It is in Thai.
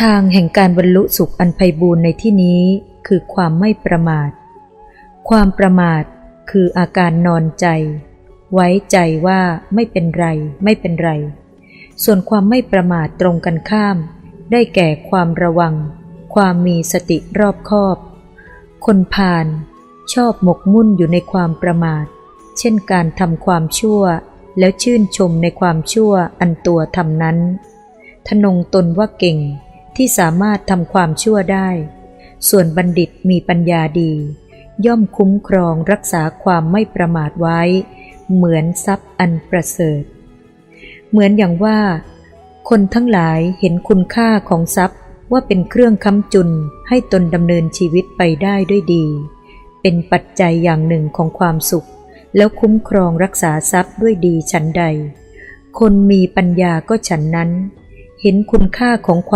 ทางแห่งการบรรลุสุขอันไพบูรณ์ในที่นี้คือความไม่ประมาท ความประมาทคืออาการนอนใจ ไว้ใจว่าไม่เป็นไร ไม่เป็นไร ส่วนความไม่ประมาทตรงกันข้าม ได้แก่ความระวัง ความมีสติรอบคอบ คนพาลชอบหมกมุ่นอยู่ในความประมาท เช่นการทำความชั่ว แล้วชื่นชมในความชั่วอันตัวทำนั้น ทนงตนว่าเก่ง ที่สามารถทำความชั่วได้ ส่วนบัณฑิตมีปัญญาดี ย่อมคุ้มครองรักษาความไม่ประมาทไว้ เหมือนทรัพย์อันประเสริฐ เหมือนอย่างว่า คนทั้งหลายเห็นคุณค่าของทรัพย์ว่าเป็นเครื่องค้ำจุนให้ตนดำเนินชีวิตไปได้ด้วยดี เป็นปัจจัยอย่างหนึ่งของความสุข แล้วคุ้มครองรักษาทรัพย์ด้วยดีฉันใด คนมีปัญญาก็ฉันนั้น เห็นคุณค่าของความ